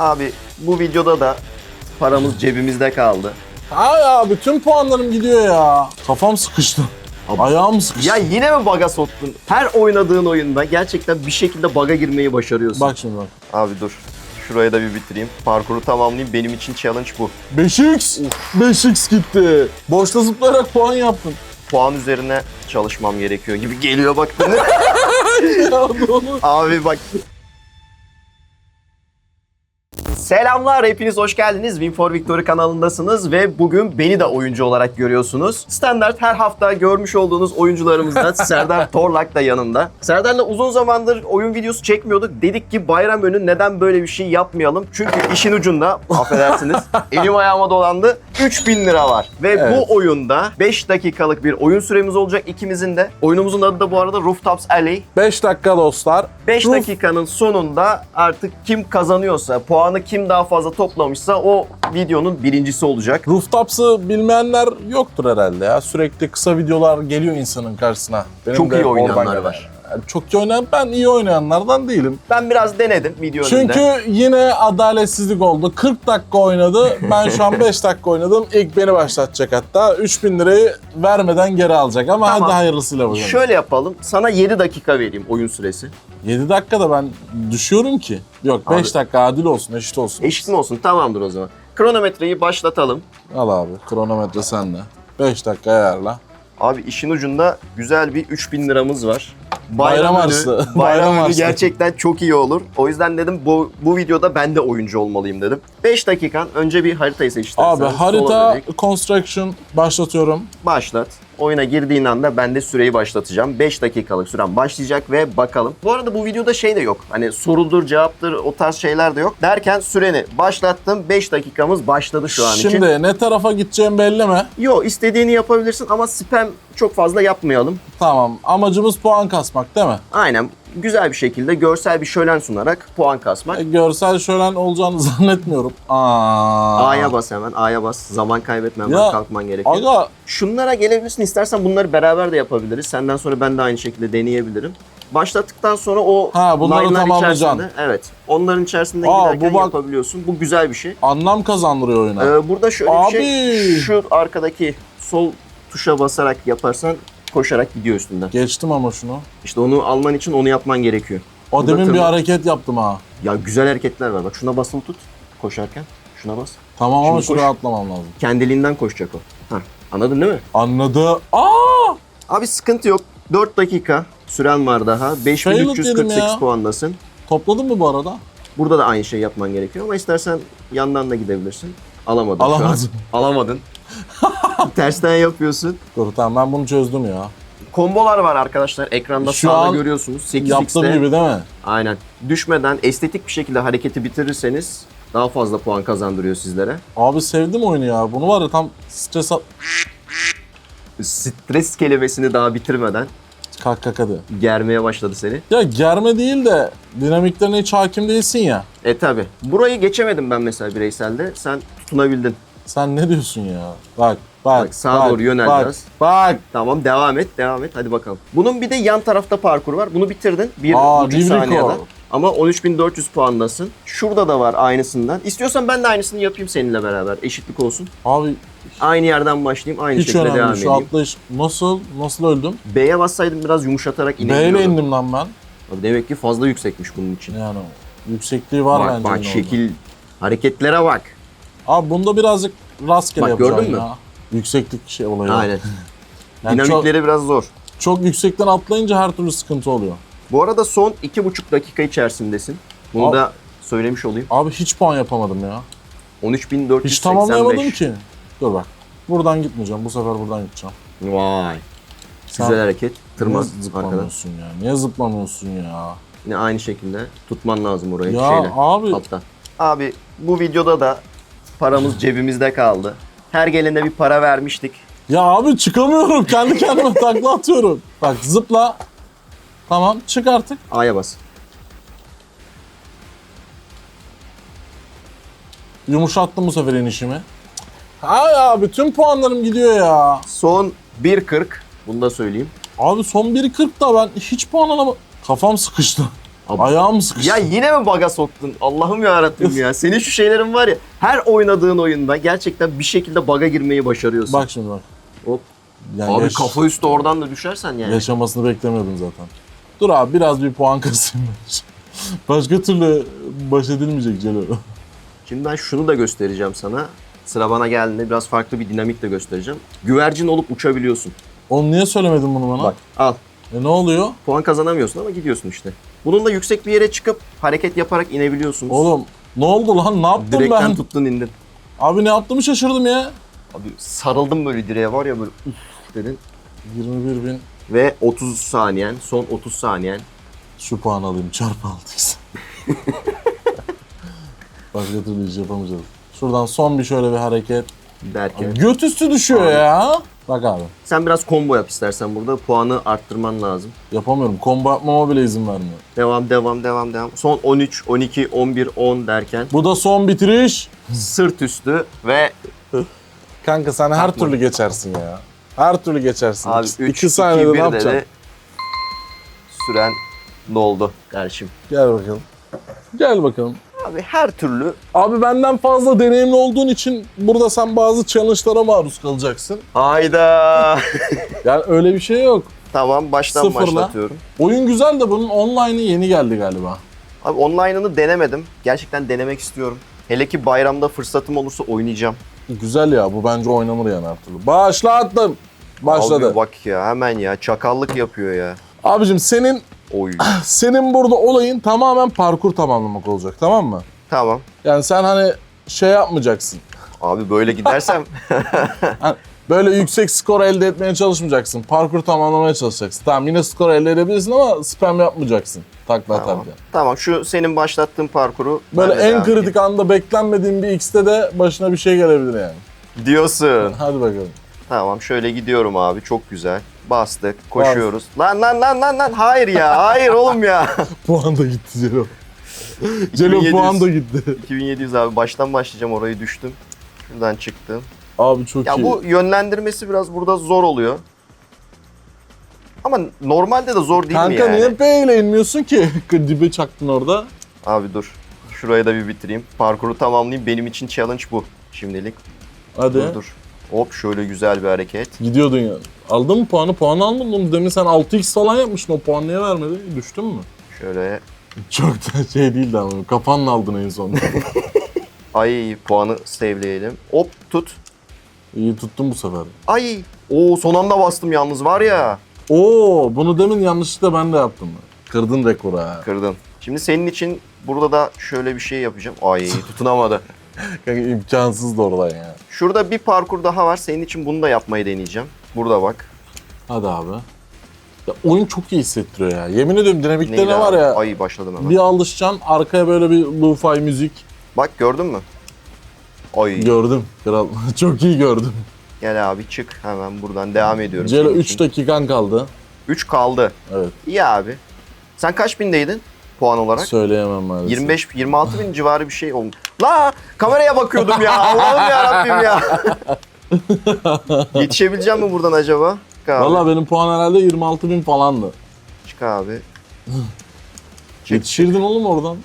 Abi bu videoda da paramız cebimizde kaldı. Ay ya bütün puanlarım gidiyor ya. Kafam sıkıştı. Abi- Ayağım sıkıştı. Ya yine mi baga soktun? Her oynadığın oyunda gerçekten bir şekilde baga girmeyi başarıyorsun. Bak şimdi bak. Abi dur. Şurayı da bir bitireyim. Parkuru tamamlayayım. Benim için challenge bu. 5x. 5x gitti. Boşta zıplayarak puan yaptın. Puan üzerine çalışmam gerekiyor gibi geliyor bak. ya. Abi bak. Selamlar, hepiniz hoş geldiniz. Win for Victory kanalındasınız ve bugün beni de oyuncu olarak görüyorsunuz. Standart her hafta görmüş olduğunuz oyuncularımızdan Serdar Torlak da yanımda. Serdar'la uzun zamandır oyun videosu çekmiyorduk. Dedik ki bayram önü neden böyle bir şey yapmayalım? Çünkü işin ucunda, affedersiniz, elim ayağıma dolandı, 3000 lira var. Ve Evet. bu oyunda 5 dakikalık bir oyun süremiz olacak ikimizin de. Oyunumuzun adı da bu arada Rooftops Alley. 5 dakika dostlar. 5 Roof- dakikanın sonunda artık kim kazanıyorsa, puanı kim daha fazla toplamışsa o videonun birincisi olacak. Rooftops'ı bilmeyenler yoktur herhalde ya. Sürekli kısa videolar geliyor insanın karşısına. Benim Çok de iyi oynayanlar oradan var. Yani çok iyi oynayan, ben iyi oynayanlardan değilim. Ben biraz denedim video Çünkü önünde. yine adaletsizlik oldu. 40 dakika oynadı. Ben şu an 5 dakika oynadım. İlk beni başlatacak hatta. 3000 lirayı vermeden geri alacak ama Tamam. hadi hayırlısıyla bakalım. Şöyle yapalım. Sana 7 dakika vereyim oyun süresi. 7 dakikada ben düşüyorum ki. Yok 5 Abi- dakika adil olsun, eşit olsun. Eşit mi olsun? Tamamdır o zaman. Kronometreyi başlatalım. Al abi kronometre sende. 5 dakika ayarla. Abi işin ucunda güzel bir 3000 liramız var. Bayram önü- harçlığı. Bayram Bayram harçlığı. gerçekten çok iyi olur. O yüzden dedim bu, bu videoda ben de oyuncu olmalıyım dedim. 5 dakikan önce bir haritayı seç. Abi harita construction başlatıyorum. Başlat. Oyuna girdiğin anda ben de süreyi başlatacağım. 5 dakikalık süren başlayacak ve bakalım. Bu arada bu videoda şey de yok. Hani sorudur, cevaptır o tarz şeyler de yok. Derken süreni başlattım. 5 dakikamız başladı şu an Şimdi için. ne tarafa gideceğim belli mi? Yo istediğini yapabilirsin ama spam çok fazla yapmayalım. Tamam. Amacımız puan kasmak değil mi? Aynen güzel bir şekilde görsel bir şölen sunarak puan kasmak. E, görsel şölen olacağını zannetmiyorum. Aa. A'ya bas hemen. A'ya bas. Zaman kaybetmeden Ya, kalkman gerekiyor. Aga Şunlara gelebilirsin. İstersen bunları beraber de yapabiliriz. Senden sonra ben de aynı şekilde deneyebilirim. Başlattıktan sonra o Ha, bunları tamamlayacaksın. evet. Onların içerisinde Aa, giderken bu bak- yapabiliyorsun. Bu güzel bir şey. anlam kazandırıyor oyuna. Ee, burada şöyle bir Abi. şey. Şu arkadaki sol tuşa basarak yaparsan koşarak gidiyor üstünden. Geçtim ama şunu. İşte onu alman için onu yapman gerekiyor. O Burada demin bir tırman- hareket yaptım ha. Ya güzel hareketler var. Bak şuna basılı tut koşarken. Şuna bas. Tamam ama Şimdi şuraya atlamam lazım. Kendiliğinden koşacak o. Hah, anladın değil mi? Anladı. Aa! Abi sıkıntı yok. 4 dakika süren var daha. dedim 5348 ya. puandasın. Topladın mı bu arada? Burada da aynı şey yapman gerekiyor ama istersen yandan da gidebilirsin. Alamadın Alamadım. şu an. Alamadın. Tersten yapıyorsun. Dur tamam ben bunu çözdüm ya. Kombolar var arkadaşlar. Ekranda Şu sağda an görüyorsunuz. 8x'te. Yaptığım gibi değil mi? Aynen. Düşmeden estetik bir şekilde hareketi bitirirseniz daha fazla puan kazandırıyor sizlere. Abi sevdim oyunu ya. Bunu var ya tam stres at... Stres kelimesini daha bitirmeden Kalk hadi. germeye başladı seni. Ya germe değil de dinamiklerine hiç hakim değilsin ya. E tabi. Burayı geçemedim ben mesela bireyselde. Sen tutunabildin. Sen ne diyorsun ya? Bak bak. Bak, sağa doğru yönel bak, biraz. Bak. Tamam devam et devam et hadi bakalım. Bunun bir de yan tarafta parkur var. Bunu bitirdin. Bir Aa, buçuk saniyede. Ama 13.400 puandasın. Şurada da var aynısından. İstiyorsan ben de aynısını yapayım seninle beraber. Eşitlik olsun. Abi Aynı yerden başlayayım. Aynı hiç şekilde devam şu edeyim. atlayış. Nasıl? Nasıl öldüm? B'ye bassaydım biraz yumuşatarak inebiliyordum. indim lan ben. Abi Demek ki fazla yüksekmiş bunun için. Yani yüksekliği var bak bence. bak orada. şekil hareketlere bak. Abi bunda birazcık rastgele Bak, yapacaksın gördün mü? ya. Yükseklik şey olayı. Aynen. Yani Dinamikleri biraz zor. çok yüksekten atlayınca her türlü sıkıntı oluyor. Bu arada son 2,5 dakika içerisindesin. Bunu Abi- da söylemiş olayım. Abi hiç puan yapamadım ya. 13.485. Hiç tamamlayamadım ki. Dur bak. Buradan gitmeyeceğim. Bu sefer buradan gideceğim. Vay. Sen Güzel hareket. Tırman Niye arkadan. zıplamıyorsun ya? Niye zıplamıyorsun ya? Yine aynı şekilde tutman lazım orayı Ya şeyle. abi Hatta. Abi bu videoda da paramız cebimizde kaldı. Her gelene bir para vermiştik. ya abi çıkamıyorum. Kendi kendime takla atıyorum. Bak zıpla. Tamam çık artık. A'ya bas. Yumuşattım bu sefer inişimi. Ay abi tüm puanlarım gidiyor ya. Son 1.40. Bunu da söyleyeyim. Abi son 1.40 da ben hiç puan alamadım. Kafam sıkıştı. Abi- Ayağım sıkıştı. Ya yine mi baga soktun? Allah'ım ya ya. Senin şu şeylerin var ya. Her oynadığın oyunda gerçekten bir şekilde baga girmeyi başarıyorsun. Bak şimdi bak. Hop. Yani Abi yaş- kafa üstü oradan da düşersen yani. Yaşamasını beklemiyordum zaten. Dur abi biraz bir puan kasayım. Başka türlü baş edilmeyecek Celo. Şimdi ben şunu da göstereceğim sana. Sıra bana geldiğinde biraz farklı bir dinamik de göstereceğim. Güvercin olup uçabiliyorsun. Oğlum niye söylemedin bunu bana? Bak al. E ne oluyor? Puan kazanamıyorsun ama gidiyorsun işte. Bunun da yüksek bir yere çıkıp hareket yaparak inebiliyorsunuz. Oğlum ne oldu lan? Ne yaptım Direkten ben? tuttun indin. Abi ne yaptığımı şaşırdım ya. Abi sarıldım böyle direğe var ya böyle uf dedin. 21 bin Ve 30 saniyen, son 30 saniyen. şu puan alayım çarpı 6x. Başka türlü iş yapamayacağız. Şuradan son bir şöyle bir hareket. derken. Göt üstü düşüyor ya. Bak abi. Sen biraz combo yap istersen burada. Puanı arttırman lazım. Yapamıyorum. Combo yapmama bile izin vermiyor. Devam, devam, devam, devam. Son 13, 12, 11, 10 derken Bu da son bitiriş. sırt üstü ve Kanka sen her türlü geçersin ya. Her türlü geçersin. abi İki- 3, İki 2, saniyede 1 ne yapacaksın? dedi. Süren doldu kardeşim. Gel bakalım. Gel bakalım. Abi her türlü Abi benden fazla deneyimli olduğun için burada sen bazı challenge'lara maruz kalacaksın. Hayda. Yani öyle bir şey yok. tamam baştan Sıfırla. başlatıyorum. Oyun güzel de bunun online'ı yeni geldi galiba. Abi online'ını denemedim. Gerçekten denemek istiyorum. Hele ki bayramda fırsatım olursa oynayacağım. Güzel ya bu bence oynanır yani her türlü. Başlattım. Başladı. Abi bak ya hemen ya çakallık yapıyor ya. Abicim senin Oy. senin burada olayın tamamen parkur tamamlamak olacak tamam mı? tamam. Yani sen hani şey yapmayacaksın. Abi böyle gidersem Hani böyle yüksek skor elde etmeye çalışmayacaksın. Parkur tamamlamaya çalışacaksın. Tamam yine skor elde edebilirsin ama spam yapmayacaksın. Takla tamam. atarken. tamam şu senin başlattığın parkuru Böyle en kritik anda beklenmediğin bir X'te de başına bir şey gelebilir yani. edeyim. diyorsun. Hadi bakalım. Tamam şöyle gidiyorum abi çok güzel. Bastık, koşuyoruz. Lan lan lan lan lan hayır ya. Hayır oğlum ya. Puan da gitti Celo. Celo 2700. puan da gitti. 2700 abi baştan başlayacağım orayı düştüm. Şuradan çıktım. Abi çok Ya iyi. bu yönlendirmesi biraz burada zor oluyor. Ama normalde de zor değil mi Kanka yani? niye P ile inmiyorsun ki? Dibe çaktın orada. Abi dur. Şurayı da bir bitireyim. Parkuru tamamlayayım. Benim için challenge bu şimdilik. Hadi. Dur dur. Hop şöyle güzel bir hareket. Gidiyordun ya. Aldın mı puanı? Puan almadın mı? Demin sen 6x falan yapmıştın. O puan niye vermedi? Düştün mü? Şöyle Çok da şey değildi ama. Kafanla aldın en son. ay puanı saveleyelim. Hop tut. İyi tuttun bu sefer. Ay. Oo son anda bastım yalnız var ya. Oo, bunu demin yanlışlıkla ben de yaptım. Kırdın rekoru ha. Kırdın. Şimdi senin için burada da şöyle bir şey yapacağım. Ay tutunamadı. Kanka imkansız da oradan ya. Şurada bir parkur daha var. Senin için bunu da yapmayı deneyeceğim. Burada bak. Hadi abi. Ya oyun çok iyi hissettiriyor ya. Yemin ediyorum dinamikte Neydi ne var ya. Ay başladım hemen. Bir alışacaksın arkaya böyle bir lo-fi müzik. Bak gördün mü? Ay. Gördüm kral. çok iyi gördüm. Gel abi çık. Hemen buradan devam ediyorum. Celo senin 3 için. dakikan kaldı. 3 kaldı. Evet. İyi abi. Sen kaç bindeydin puan olarak? Söyleyemem maalesef. 25 26 bin civarı bir şey olmuş. La kameraya bakıyordum ya. Allah'ım ya Rabbim ya. Yetişebileceğim mi buradan acaba? Çık abi. Valla benim puan herhalde 26 bin falandı. Çık abi. Çık, Yetişirdin oğlum oradan.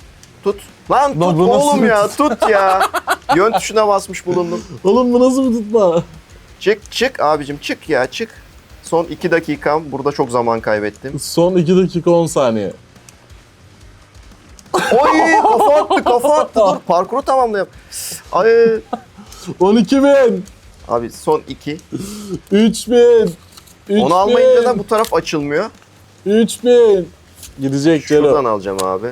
Tut. Lan tut Lan bu nasıl oğlum bir ya tut? tut ya. Yön tuşuna basmış bulundum. Oğlum bu nasıl bir tutma? Çık çık abicim çık ya çık. Son 2 dakikam. Burada çok zaman kaybettim. Son 2 dakika 10 saniye. Oy kafa attı kafa attı. Dur parkuru tamamlayalım. Ay. 12 bin. Abi son 2. 3 bin. 3 Onu almayınca da bu taraf açılmıyor. 3 bin. Gidecek Celo. Şuradan alacağım abi.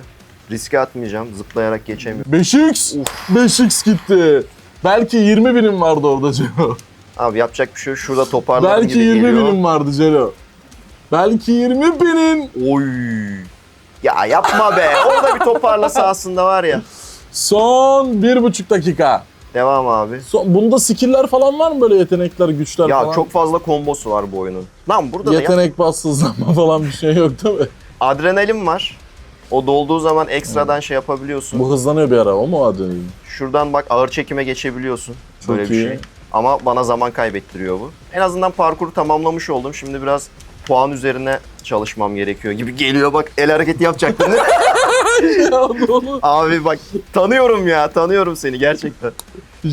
Riske atmayacağım. Zıplayarak geçemiyorum. 5x. 5x gitti. Belki 20 binim vardı orada Celo. Abi yapacak bir şey yok. Şurada toparladım Belki gibi 20 geliyor. binim vardı Celo. Belki 20 binin. Oy. Ya yapma be. Orada bir toparlasa aslında var ya. Son 1,5 dakika. Devam abi. Son, bunda skill'ler falan var mı böyle yetenekler, güçler Ya falan? çok fazla kombosu var bu oyunun. Lan burada da ya- Yetenek bassızlanma falan bir şey yok değil mi? adrenalin var. O dolduğu zaman ekstradan şey yapabiliyorsun. Bu hızlanıyor bir ara o mu adrenalin? Şuradan bak ağır çekime geçebiliyorsun. Çok Böyle bir iyi. şey. Ama bana zaman kaybettiriyor bu. En azından parkuru tamamlamış oldum. Şimdi biraz puan üzerine çalışmam gerekiyor gibi geliyor. Bak el hareketi yapacaktın. ya oğlum. Abi bak tanıyorum ya tanıyorum seni gerçekten.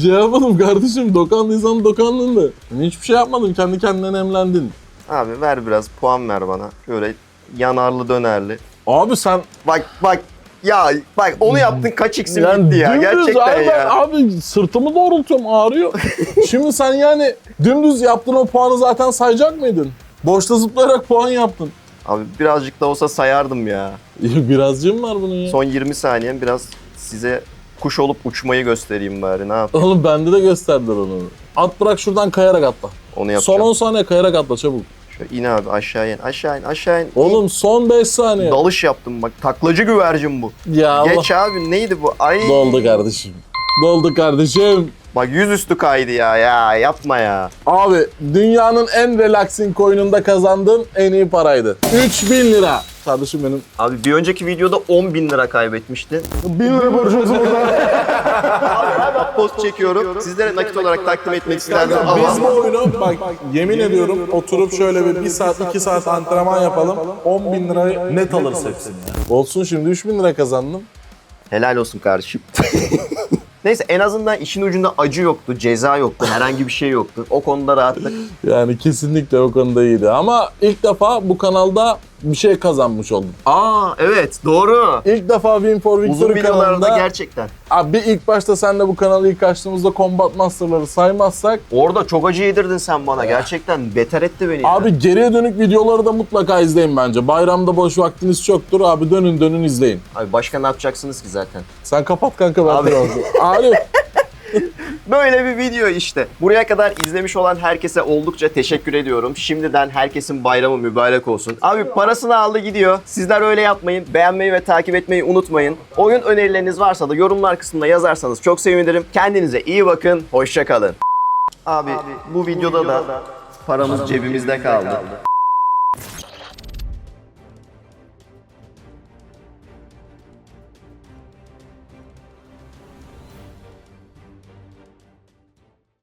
Şey yapmadım kardeşim. Dokandıysan dokandın da. Ben hiçbir şey yapmadım. Kendi kendine emlendin. Abi ver biraz puan ver bana. Şöyle yanarlı dönerli. Abi sen Bak bak ya bak onu yaptın kaç x'im yani gitti ya dümdüz gerçekten abi, ben ya. abi sırtımı doğrultuyorum ağrıyor. Şimdi sen yani dümdüz yaptığın o puanı zaten sayacak mıydın? Boşta zıplayarak puan yaptın. Abi birazcık da olsa sayardım ya. Birazcığım var bunun ya. Son 20 saniyem biraz size kuş olup uçmayı göstereyim bari ne yapayım Oğlum bende de gösterdiler onu. At bırak şuradan kayarak atla. onu Son yapacağım. 10 saniye kayarak atla çabuk. Şöyle in abi aşağı in aşağı in aşağı in. Oğlum son 5 saniye. Dalış yaptım bak taklacı güvercin bu. ya Allah. Geç abi neydi bu? Ay. Doldu kardeşim. Doldu kardeşim. Bak yüzüstü kaydı ya ya yapma ya. Abi dünyanın en relaxing coin'unda kazandığım en iyi paraydı. 3000 lira. Kardeşim benim. Abi bir önceki videoda 10 bin lira kaybetmiştin. 1000 lira borcumuz oldu. Abi hemen post çekiyorum. Sizlere nakit olarak takdim etmek isterdim ama Biz bu oyunu bak yemin ediyorum oturup şöyle bir 1 saat 2 saat antrenman yapalım. 10 bin lirayı net alırız hepsini. Olsun şimdi 3000 lira kazandım. helal olsun kardeşim. Neyse en azından işin ucunda acı yoktu, ceza yoktu, herhangi bir şey yoktu. O konuda rahatlık. Yani kesinlikle o konuda iyiydi. Ama ilk defa bu kanalda bir şey kazanmış oldum. Aa evet doğru. İlk defa Win for Uzun Victory videolarda kanalında gerçekten. abi bir ilk başta senle bu kanalı ilk açtığımızda Combat Master'ları saymazsak Orada çok acı yedirdin sen bana. Gerçekten beter etti beni. Abi geriye dönük videoları da mutlaka izleyin bence. Bayramda boş vaktiniz çoktur abi dönün dönün izleyin. Abi başka ne yapacaksınız ki zaten? Sen kapat kanka ben Abi. biraz. Abi Böyle bir video işte. Buraya kadar izlemiş olan herkese oldukça teşekkür ediyorum. Şimdiden herkesin bayramı mübarek olsun. Abi parasını aldı gidiyor. Sizler öyle yapmayın. Beğenmeyi ve takip etmeyi unutmayın. Oyun önerileriniz varsa da yorumlar kısmında yazarsanız çok sevinirim. Kendinize iyi bakın. Hoşça kalın. Abi, bu videoda da paramız cebimizde kaldı.